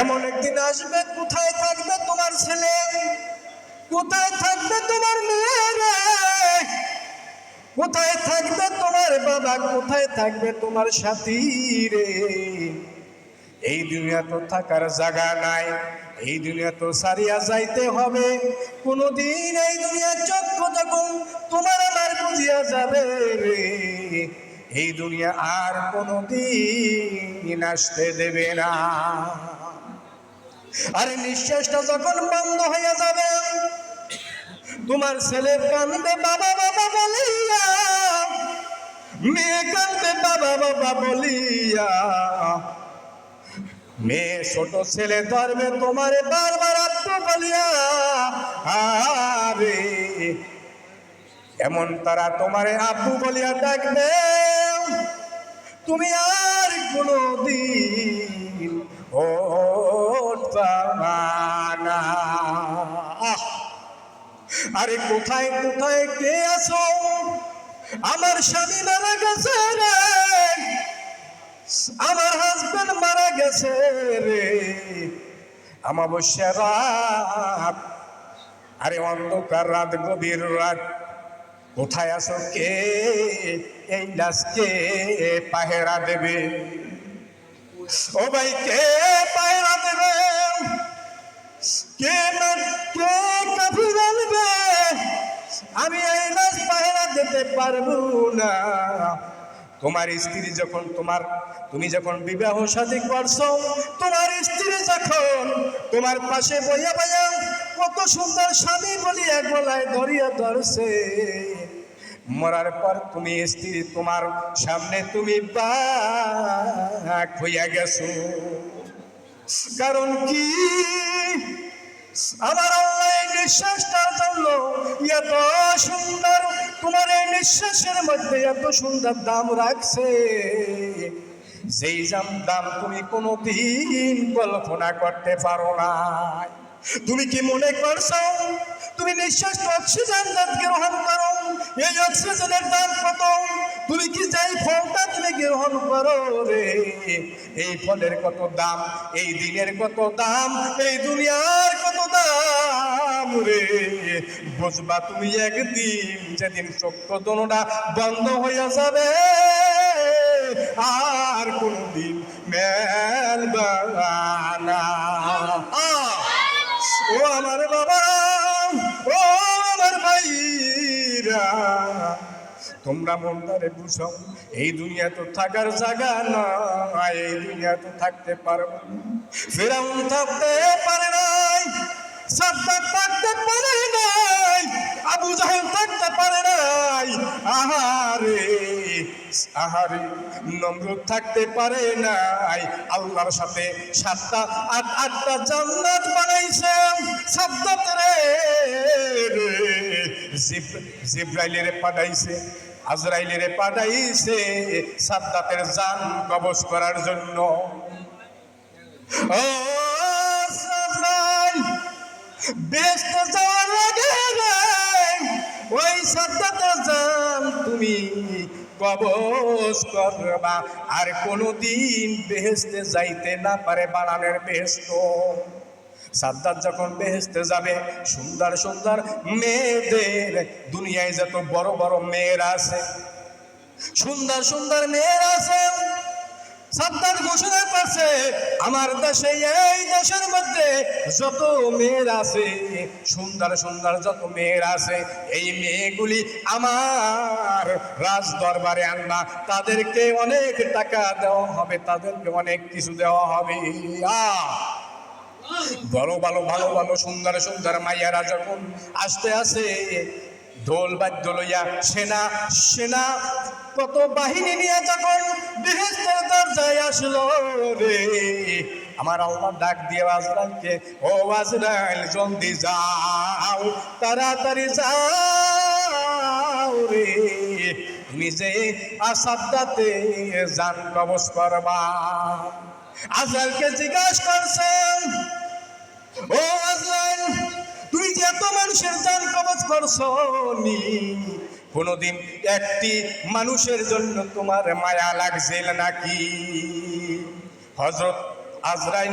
এমন একদিন আসবে, কোথায় থাকবে তোমার ছেলে? কোথায় থাকবে তোমার মেয়ে কোথায় থাকবে তোমার বাবা? কোথায় থাকবে তোমার সাথী রে এই দুনিয়া তো থাকার জায়গা নাই, এই দুনিয়া তো সারিয়া যাইতে হবে। কোনদিন এই দুনিয়া চক্ষু যখন তোমার আমার বুঝিয়া যাবে রে, এই দুনিয়া আর কোনদিন আসতে দেবে না। আরে নিঃশ্বাসটা যখন বন্ধ হয়ে যাবে, তোমার ছেলে কান্দে বাবা বাবা বলিয়া। মেয়ে কান্দে বাবা বাবা বলিয়া। মেয়ে ছোট ছেলে ধরবে, তোমার বারবার আত্ম বলিয়া। আরে, এমন তারা তোমারে আব্বু বলিয়া ডাকবে। তুমি আর কোনো দিন না আরে কোথায় কোথায় কে আছো? আমার স্বামী মারা গেছে রে। আমার হাজবেন্ড মারা গেছে রে। আমাবস্যা রাত। আরে অন্ধকার রাত, গভীর রাত। কোথায় আছো কে? এই লাশকে পাহেরা দেবে। ও ভাই, কে পাহেরা দেবে? কে কে দিতে পারব না। তোমার স্ত্রী যখন তোমার, তুমি যখন বিবাহ সাথী করছ, তোমার স্ত্রী যখন তোমার পাশে বইয়া বইয়া কত সুন্দর স্বামী বলিয়া গলায় ধরিয়া ধরছে, মরার পর তুমি স্ত্রী তোমার সামনে তুমি হইয়া গেছো। কারণ কি? আমার এই নিঃশ্বাসটার জন্য এত সুন্দর তোমার এই নিঃশ্বাসের মধ্যে এত সুন্দর দাম রাখছে। সেই দাম দাম তুমি কোনো দিন কল্পনা করতে পারো না তুমি কি মনে করছ? তুমি নিঃশ্বাস অক্সিজেন গ্রহণ করো। এই অক্সিজেনের দাম কত? তুমি কি যাই ফলটা তুমি গ্রহণ করো রে? এই ফলের কত দাম? এই দিনের কত দাম? এই দুনিয়ার কত দাম রে? বুঝবা তুমি একদিন যেদিন সত্য দোনোটা বন্ধ হইয়া যাবে, আর কোনদিন মেল বানা ভাইরা তোমরা মনটারে বুঝো, এই দুনিয়া তো থাকার জায়গা না এই দুনিয়া তো থাকতে পারব ফেরাউন থাকতে পারে নাই সাদ্দাত থাকতে পারে নাই, আবু জাহেল থাকতে পারে নাই, আহারে আহারে, নমরুদ থাকতে পারে নাই, আল্লাহর সাথে সাতটা, আট, আটটা জান্নাত বানাইছে সাদ্দাত রে। জিব্রাইলের পাঠাইছে আজরাইলের পাঠাইছে সাদ্দাতের জান কবজ করার জন্য। ও বেস্ট যাওয়ার রে, ওই সাদ্দাতের জান তুমি কবজ করবা আর কোনোদিন বেহেস্তে যাইতে না পারে বানানের বেহেস্ত সাদ্দাত যখন বেহেস্তে যাবে, সুন্দর সুন্দর মেয়েদের দুনিয়ায় যত বড় বড় মেয়েরা আছে, সুন্দর সুন্দর মেয়েরা আছে, সাদ্দাত ঘোষণা করছে, আমার দেশে, এই দেশের মধ্যে যত মেয়েরা আছে, সুন্দর সুন্দর যত মেয়েরা আছে, এই মেয়েগুলি আমার রাজ দরবারে আনবা, তাদেরকে অনেক টাকা দেওয়া হবে, তাদেরকে অনেক কিছু দেওয়া হবে। আহ! ভালো ভালো ভালো ভালো, সুন্দর সুন্দর মাইয়ারা যখন আসতে আসে ঢোল বাদ্য লইয়া সেনা সেনা, কত বাহিনী নিয়ে যখন বেহেস্তের দরজায় আসলো রে। আমার আল্লাহ ডাক দিয়ে আজরাইলকে ও আজরাইল, জলদি যাও, তাড়াতাড়ি যাও রে। তুমি যে আসাদাতে জান কবজ করবা আজরাইলকে জিজ্ঞাসা করছেন ও আজরাইল, তুমি যে এত মানুষের জান কবজ করছ কোনোদিন একটি মানুষের জন্য তোমার মায়া লাগছিল নাকি? হজরত আজরাইল